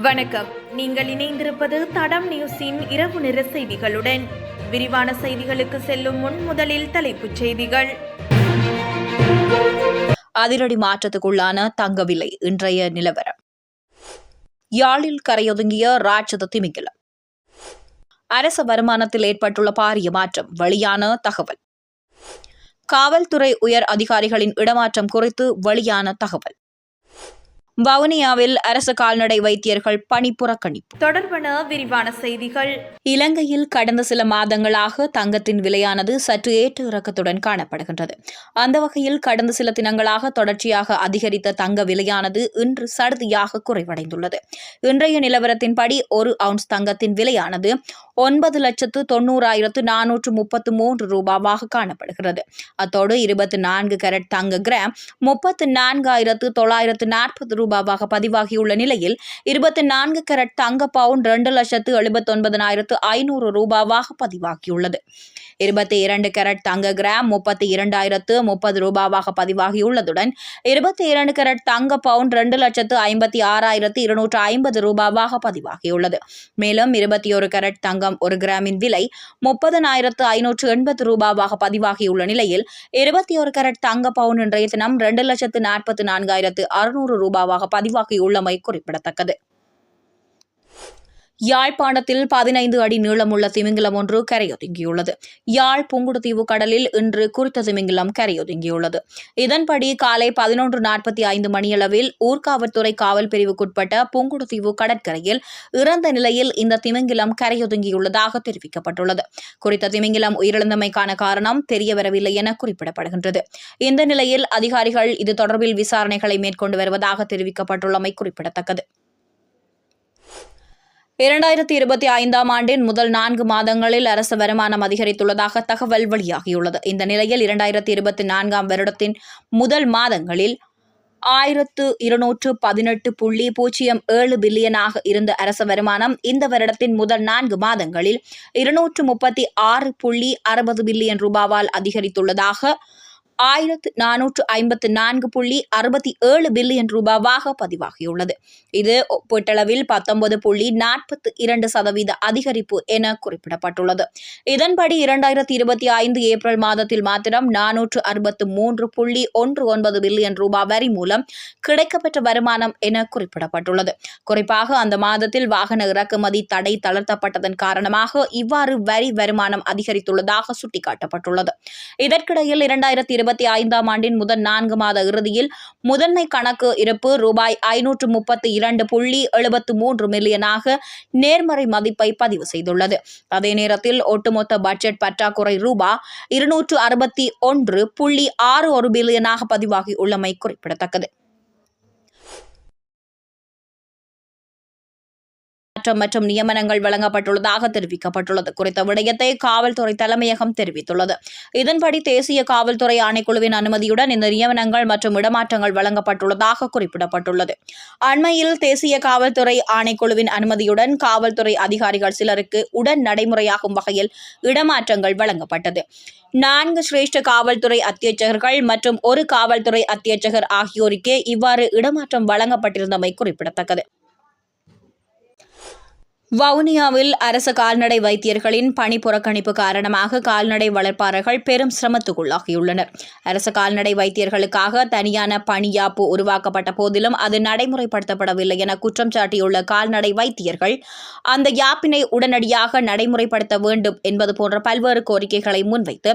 வணக்கம். நீங்கள் இணைந்திருப்பது தடம் நியூஸின் இரவு நிற செய்திகளுடன். விரிவான செய்திகளுக்கு செல்லும் முன் முதலில் தலைப்புச் செய்திகள். அதிரடி மாற்றத்துக்குள்ளான தங்கவில்லை இன்றைய நிலவரம். யாழில் கரையொதுங்கிய ராட்சத திமிங்கலம் அரச வருமானத்தில் ஏற்பட்டுள்ள பாரிய மாற்றம் வெளியான தகவல். காவல்துறை உயர் அதிகாரிகளின் இடமாற்றம் குறித்து வெளியான தகவல். வவுனியாவில் அரசு கால்நடை வைத்தியர்கள் பணி புறக்கணிப்பு. தொடர்பான விரிவான செய்திகள். இலங்கையில் கடந்த சில மாதங்களாக தங்கத்தின் விலையானது சற்று ஏற்ற இறக்கத்துடன் காணப்படுகின்றது. அந்த வகையில் கடந்த சில தினங்களாக தொடர்ச்சியாக அதிகரித்த தங்க விலையானது இன்று சடுதியாக குறைவடைந்துள்ளது. இன்றைய நிலவரத்தின்படி ஒரு அவுன்ஸ் தங்கத்தின் விலையானது ஒன்பது லட்சத்து தொண்ணூறாயிரத்து நானூற்று முப்பத்து மூன்று ரூபாவாக காணப்படுகிறது. அத்தோடு இருபத்தி நான்கு கேரட் தங்க கிராம் முப்பத்து நான்காயிரத்து தொள்ளாயிரத்து நாற்பது ரூபாவாக பதிவாகியுள்ள நிலையில் இருபத்தி நான்கு கரட் தங்க பவுன் இரண்டு லட்சத்து எழுபத்தொன்பதனாயிரத்து ஐநூறு ரூபாவாக பதிவாகியுள்ளது. இருபத்தி இரண்டு கரட் தங்க கிராம் முப்பத்தி இரண்டாயிரத்து முப்பது ரூபாவாக பதிவாகியுள்ளதுடன் இருபத்தி இரண்டு கரட் தங்க பவுன் இரண்டு லட்சத்து ஐம்பத்தி ஆறாயிரத்து இருநூற்று ஐம்பது ரூபாவாக பதிவாகியுள்ளது. மேலும் இருபத்தி ஒரு கரட் தங்கம் ஒரு கிராமின் விலை முப்பதனாயிரத்து ஐநூற்று எண்பது ரூபாவாக பதிவாகியுள்ள நிலையில் இருபத்தி ஒரு கரட் தங்க பவுன் இன்றைய தினம் இரண்டு லட்சத்து நாற்பத்தி நான்காயிரத்து அறுநூறு ரூபாவாக பதிவாகியுள்ளமை குறிப்பிடத்தக்கது. யாழ்ப்பாணத்தில் பதினைந்து அடி நீளமுள்ள திமிங்கிலம் ஒன்று கரையொதுங்கியுள்ளது. யாழ் புங்குடுதீவு கடலில் இன்று குறித்த திமிங்கிலம் கரையொதுங்கியுள்ளது. இதன்படி காலை பதினொன்று நாற்பத்தி ஐந்து மணியளவில் ஊர்காவல்துறை காவல் பிரிவுக்குட்பட்ட புங்குடுதீவு கடற்கரையில் இறந்த நிலையில் இந்த திமிங்கிலம் கரையொதுங்கியுள்ளதாக தெரிவிக்கப்பட்டுள்ளது. குறித்த திமிங்கிலம் உயிரிழந்தமைக்கான காரணம் தெரியவரவில்லை என குறிப்பிடப்படுகின்றது. இந்த நிலையில் அதிகாரிகள் இது தொடர்பில் விசாரணைகளை மேற்கொண்டு வருவதாக தெரிவிக்கப்பட்டுள்ளமை குறிப்பிடத்தக்கது. இரண்டாயிரத்தி இருபத்தி ஐந்தாம் ஆண்டின் முதல் நான்கு மாதங்களில் அரசு வருமானம் அதிகரித்துள்ளதாக தகவல் வெளியாகியுள்ளது. இந்த நிலையில் இரண்டாயிரத்தி இருபத்தி நான்காம் வருடத்தின் முதல் மாதங்களில் ஆயிரத்து இருநூற்று பதினெட்டு புள்ளி பூஜ்ஜியம் ஏழு பில்லியனாக இருந்த அரச வருமானம் இந்த வருடத்தின் முதல் நான்கு மாதங்களில் இருநூற்று முப்பத்தி ஆறு புள்ளி அறுபது பில்லியன் ரூபாவால் அதிகரித்துள்ளதாக ஆயிரத்து நானூற்று ஐம்பத்து நான்கு புள்ளி அறுபத்தி ஏழு பில்லியன் ரூபாவாக பதிவாகியுள்ளது. இது ஒப்பீட்டளவில் பத்தொன்பது புள்ளி நாற்பத்தி இரண்டு சதவீத அதிகரிப்பு என குறிப்பிடப்பட்டுள்ளது. இதன்படி இரண்டாயிரத்தி இருபத்தி ஐந்து ஏப்ரல் மாதத்தில் மாத்திரம் நானூற்று அறுபத்து மூன்று புள்ளி ஒன்று ஒன்பது பில்லியன் ரூபாய் வரி மூலம் கிடைக்கப்பெற்ற வருமானம் என குறிப்பிடப்பட்டுள்ளது. குறிப்பாக அந்த மாதத்தில் வாகன இறக்குமதி தடை தளர்த்தப்பட்டதன் காரணமாக இவ்வாறு வரி வருமானம் அதிகரித்துள்ளதாக சுட்டிக்காட்டப்பட்டுள்ளது. இதற்கிடையில் இரண்டாயிரத்தி இருபத்தி ஐந்தாம் ஆண்டின் முதல் நான்கு மாத இறுதியில் முதன்மை கணக்கு இருப்பு ரூபாய் ஐநூற்று முப்பத்தி இரண்டு புள்ளி எழுபத்து மூன்று மில்லியனாக நேர்மறை மதிப்பை பதிவு செய்துள்ளது. அதே நேரத்தில் ஒட்டுமொத்த பட்ஜெட் பற்றாக்குறை ரூபாய் இருநூற்று அறுபத்தி ஒன்று புள்ளி ஆறு ஒரு பில்லியனாக பதிவாகி உள்ளமை குறிப்பிடத்தக்கது. மாற்றம் மற்றும் நியமனங்கள் வழங்கப்பட்டுள்ளதாக தெரிவிக்கப்பட்டுள்ளது. குறித்த விடயத்தை காவல்துறை தலைமையகம் தெரிவித்துள்ளது. இதன்படி தேசிய காவல்துறை ஆணைக்குழுவின் அனுமதியுடன் இந்த நியமனங்கள் மற்றும் இடமாற்றங்கள் வழங்கப்பட்டுள்ளதாக குறிப்பிடப்பட்டுள்ளது. அண்மையில் தேசிய காவல்துறை ஆணைக்குழுவின் அனுமதியுடன் காவல்துறை அதிகாரிகள் சிலருக்கு உடன் நடைமுறையாகும் வகையில் இடமாற்றங்கள் வழங்கப்பட்டது. நான்கு சிரேஷ்ட காவல்துறை அத்தியட்சகர்கள் மற்றும் ஒரு காவல்துறை அத்தியட்சகர் ஆகியோருக்கே இவ்வாறு இடமாற்றம் வழங்கப்பட்டிருந்தமை குறிப்பிடத்தக்கது. வவுனியாவில் அரசு கால்நடை வைத்தியர்களின் பணி புறக்கணிப்பு காரணமாக கால்நடை வளர்ப்பாளர்கள் பெரும் சிரமத்துக்குள்ளாகியுள்ளனர். அரசு கால்நடை வைத்தியர்களுக்காக தனியான பணியாப்பு உருவாக்கப்பட்ட போதிலும் அது நடைமுறைப்படுத்தப்படவில்லை என குற்றம் சாட்டியுள்ள கால்நடை வைத்தியர்கள் அந்த யாப்பினை உடனடியாக நடைமுறைப்படுத்த வேண்டும் என்பது போன்ற பல்வேறு கோரிக்கைகளை முன்வைத்து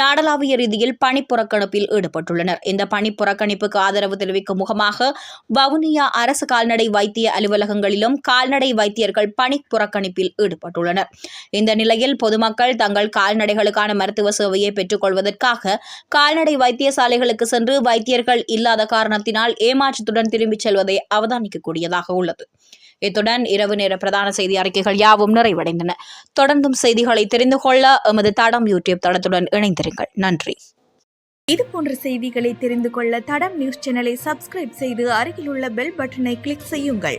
நாடளாவிய ரீதியில் பணி புறக்கணிப்பில் ஈடுபட்டுள்ளனர். இந்த பணி புறக்கணிப்புக்கு ஆதரவு தெரிவிக்கும் முகமாக வவுனியா அரசு கால்நடை வைத்திய அலுவலகங்களிலும் கால்நடை வைத்தியர்கள் பணி புறக்கணிப்பில் ஈடுபட்டுள்ளனர். இந்த நிலையில் பொதுமக்கள் தங்கள் கால்நடைகளுக்கான மருத்துவ சேவையை பெற்றுக் கொள்வதற்காக கால்நடை வைத்தியசாலைகளுக்கு சென்று வைத்தியர்கள் இல்லாத காரணத்தினால் ஏமாற்றத்துடன் திரும்பிச் செல்வதை அவதானிக்கக்கூடியதாக உள்ளது. இத்துடன் இரவு நேர பிரதான செய்தி அறிக்கைகள் யாவும் நிறைவடைந்தன. தொடர்ந்தும் செய்திகளை தெரிந்து கொள்ள எமது தடம் யூடியூப் தளத்துடன் இணைந்திருங்கள். நன்றி. இது போன்ற செய்திகளை தெரிந்து கொள்ள தடம் நியூஸ் சேனலை சப்ஸ்கிரைப் செய்து அருகில் உள்ள பெல் பட்டனை கிளிக் செய்யுங்கள்.